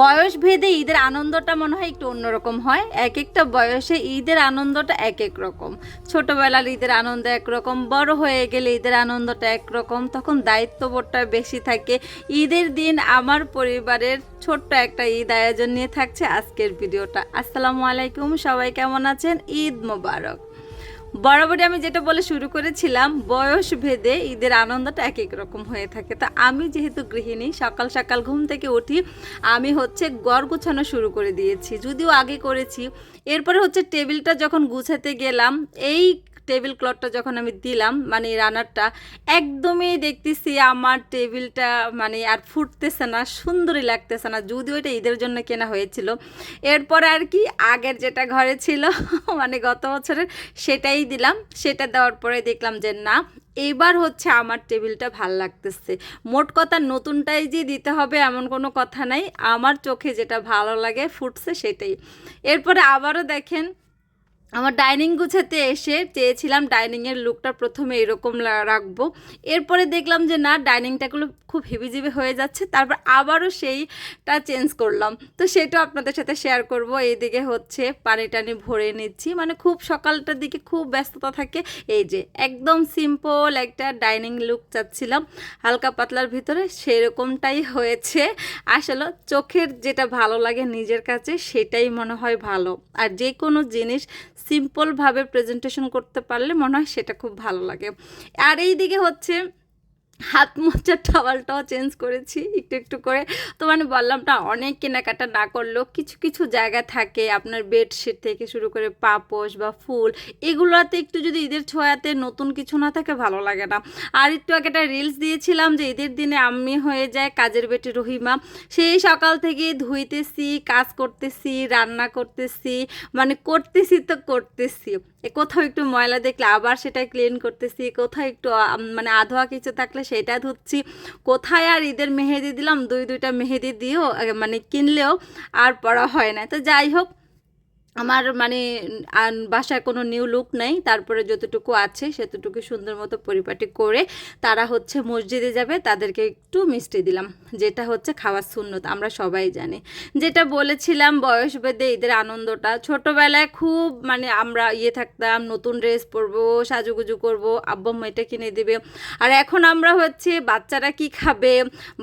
বয়স ভেদে ঈদের আনন্দটা মনে হয় একটু অন্যরকম হয়। এক একটা বয়সে ঈদের আনন্দটা এক এক রকম। ছোটোবেলার ঈদের আনন্দ একরকম, বড় হয়ে গেলে ঈদের আনন্দটা একরকম, তখন দায়িত্ববোধটা বেশি থাকে। ঈদের দিন আমার পরিবারের ছোট্ট একটা ঈদ আয়োজন নিয়ে থাকছে আজকের ভিডিওটা। আসসালামু আলাইকুম, সবাই কেমন আছেন? ঈদ মোবারক। বরাবরই আমি যেটা বলে শুরু করেছিলাম, বয়স ভেদে ঈদের আনন্দটা এক এক রকম হয়ে থাকে। তো আমি যেহেতু গৃহিণী, সকাল সকাল ঘুম থেকে উঠি, আমি হচ্ছে গড় গুছানো শুরু করে দিয়েছি। যদিও আগে করেছি, এরপরে হচ্ছে টেবিলটা যখন গুছাতে গেলাম, এই টেবিল ক্লথটা যখন আমি দিলাম মানে রানারটা, একদমই দেখতেছি আমার টেবিলটা মানে আর ফুটতেছে না, সুন্দরই লাগতেছে না, যদিও এটা ঈদের জন্য কেনা হয়েছিল। এরপর আর কি আগের যেটা ঘরে ছিল মানে গত বছরের, সেটাই দিলাম। সেটা দেওয়ার পরে দেখলাম যে না, এবার হচ্ছে আমার টেবিলটা ভালো লাগতেছে। মোট কথা নতুনটাই যে দিতে হবে এমন কোনো কথা নাই। আমার চোখে যেটা ভালো লাগে ফুটছে সেটাই। এরপরে আবারও দেখেন আমার ডাইনিং গুছাতে এসে চেয়েছিলাম ডাইনিংয়ের লুকটা প্রথমে এরকম রাখব। এরপরে দেখলাম যে না ডাইনিংটাগুলো খুব হেভিজিবি হয়ে যাচ্ছে, তারপর আবারও সেইটা চেঞ্জ করলাম। তো সেটাও আপনাদের সাথে শেয়ার করব। এইদিকে হচ্ছে পানি টানি ভরে নিচ্ছি। মানে খুব সকালটার দিকে খুব ব্যস্ততা থাকে। এই যে একদম সিম্পল একটা ডাইনিং লুক চাচ্ছিলাম। হালকা পাতলার ভিতরে সেরকমটাই হয়েছে। আসলে চোখের যেটা ভালো লাগে নিজের কাছে, সেটাই মনে হয় ভালো। আর যে কোনো জিনিস সিম্পলভাবে প্রেজেন্টেশন করতে পারলে মনে হয় সেটা খুব ভালো লাগে। আর এই দিকে হচ্ছে হাত মোচার টাওয়ালটাও চেঞ্জ করেছি একটু একটু করে। তো মানে বললাম না অনেক কেনাকাটা না করলেও কিছু কিছু জায়গা থাকে, আপনার বেডশিট থেকে শুরু করে পাপোশ বা ফুল, এগুলোতে একটু যদি ঈদের ছোঁয়াতে নতুন কিছু না থাকে ভালো লাগে না। আর একটু আগে একটা রিলস দিয়েছিলাম যে ঈদের দিনে আমি হয়ে যায় কাজের বেটে রহিমা। সেই সকাল থেকে ধুইতেছি, কাজ করতেছি, রান্না করতেছি মানে করতেছি তো করতেছি। কোথাও একটু ময়লা দেখলে আবার সেটা ক্লিন করতেছি, কোথাও একটু মানে আধোয়া কিছু থাকলে সেটা ধুচ্ছি। কোথায় আর ঈদের মেহেদি দিলাম? দুই, দুইটা মেহেদি দিয়েও মানে কিনলেও আর পড়া হয় না। তো যাই হোক আমার মানে বাসায় কোনো নিউ লুক নেই, তারপরে যতটুকু আছে সেতটুকু সুন্দর মতো পরিপাটি করে তারা হচ্ছে মসজিদে যাবে, তাদেরকে একটু মিষ্টি দিলাম, যেটা হচ্ছে খাওয়ার সুন্নত, আমরা সবাই জানি। যেটা বলেছিলাম বয়স বেদে ঈদের আনন্দটা, ছোটোবেলায় খুব মানে আমরা ইয়ে থাকতাম, নতুন ড্রেস পরবো, সাজুগুজু করব, আব্বা এটা কিনে দেবে। আর এখন আমরা হচ্ছে বাচ্চারা কি খাবে,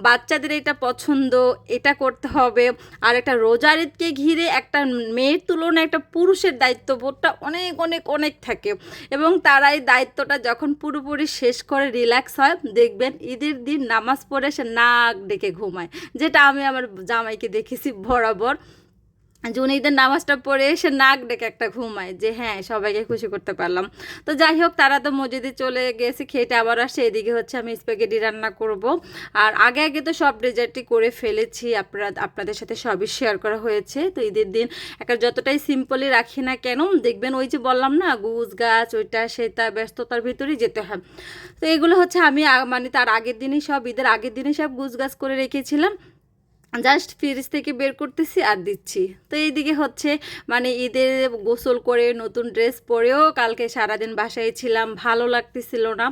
বাচ্চাদের এটা পছন্দ, এটা করতে হবে, আর একটা রোজার ঈদকে ঘিরে একটা মেয়ের তুলনায় একটা পুরুষের দায়িত্ববোধটা অনেক অনেক অনেক থাকে। এবং তারা এই দায়িত্বটা যখন পুরোপুরি শেষ করে রিল্যাক্স হয়, দেখবেন ঈদের দিন নামাজ পড়ে সে নাক ডেকে ঘুমায়। যেটা আমি আমার জামাইকে দেখেছি বরাবর। উনি ঈদের নামাজটা পড়ে এসে নাক ডেকে একটা ঘুমায় যে হ্যাঁ সবাইকে খুশি করতে পারলাম। তো যাই হোক, তারা তো মসজিদে চলে গেছে খেতে আবার আসে, এদিকে হচ্ছে আমি স্প্যাগেটি রান্না করব। আর আগে আগে তো সব ডেজার্টই করে ফেলেছি, আপনারা, আপনাদের সাথে সবই শেয়ার করা হয়েছে। তো ঈদের দিন একটা যতটাই সিম্পলি রাখি না কেন, দেখবেন ওই যে বললাম না, গুজ গাছ, ওইটা, সেটা, ব্যস্ততার ভিতরেই যেতে হয়। তো এগুলো হচ্ছে আমি মানে তার আগের দিনই সব, ঈদের আগের দিনই সব গুজ গাছ করে রেখেছিলাম। জাস্ট ফ্রিজ থেকে বের করতেছি আর দিচ্ছি। তো এইদিকে হচ্ছে মানে ঈদের গোসল করে নতুন ড্রেস পরেও কালকে সারাদিন বাসায় ছিলাম, ভালো লাগতেছিল না।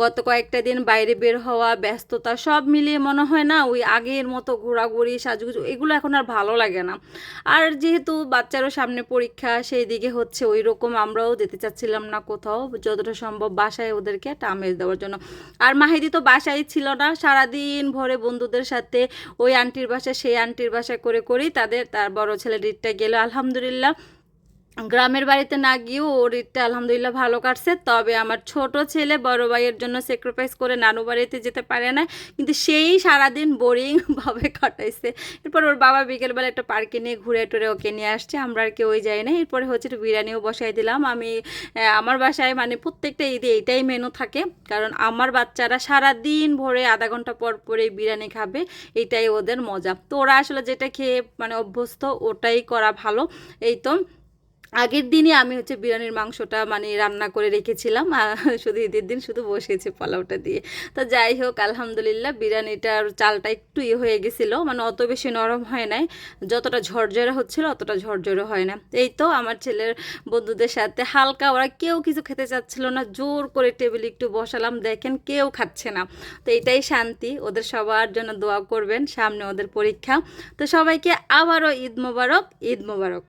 গত কয়েকটা দিন বাইরে বের হওয়া, ব্যস্ততা সব মিলিয়ে মনে হয় না ওই আগের মতো ঘোরাঘুরি, সাজুগুজু, এগুলো এখন আর ভালো লাগে না। আর যেহেতু বাচ্চারও সামনে পরীক্ষা সেই দিকে হচ্ছে ওই রকম আমরাও যেতে চাচ্ছিলাম না কোথাও, যতটা সম্ভব বাসায় ওদেরকে একটা আমেজ দেওয়ার জন্য। আর মাহিদি তো বাসায় ছিল না, সারাদিন ভরে বন্ধুদের সাথে ওই আন্টির বাসায় সেই আন্টির বাসায় করে করেই তাদের তার বড় ছেলে ডিটটা গেল। আলহামদুলিল্লাহ গ্রামের বাড়িতে না গিয়েও ওর ঈদটা আলহামদুলিল্লাহ ভালো কাটছে, তবে আমার ছোট ছেলে বড় ভাইয়ের জন্য স্যাক্রিফাইস করে নানু বাড়িতে যেতে পারে না, কিন্তু সেই সারাদিন বোরিং ভাবে কাটাইছে। এরপর ওর বাবা বিকেলবেলা একটা পার্কে নিয়ে ঘুরে টুরে ওকে নিয়ে আসছে, আমরা আর কেউ যাই না। এরপরে হচ্ছে একটু বিরিয়ানিও বসাই দিলাম। আমি আমার বাসায় মানে প্রত্যেকটা ঈদে এইটাই মেনু থাকে, কারণ আমার বাচ্চারা সারা দিন ভরে আধা ঘণ্টা পর পরে বিরিয়ানি খাবে এটাই ওদের মজা। তো ওরা আসলে যেটা খেয়ে মানে অভ্যস্ত, ওটাই করা ভালো। এই তো আগের দিনই আমি হচ্ছে বিরিয়ানির মাংসটা মানে রান্না করে রেখেছিলাম। শুধু ঈদের দিন শুধু বসেছি পোলাওটা দিয়ে। তো যাই হোক, আলহামদুলিল্লাহ বিরিয়ানিটার চালটা একটু ইয়ে হয়ে গেছিল। মানে অত বেশি নরম হয় নাই। যতটা ঝরঝরে হচ্ছিল, অতটা ঝরঝরে হয় না। এই তো আমার ছেলের বন্ধুদের সাথে হালকা ওরা কেউ কিছু খেতে চাচ্ছিল না। জোর করে টেবিলে একটু বসালাম। দেখেন কেউ খাচ্ছে না। তো এটাই শান্তি। ওদের সবার জন্য দোয়া করবেন। সামনে ওদের পরীক্ষা। তো সবাইকে আবারও ঈদ মোবারক ঈদ মোবারক।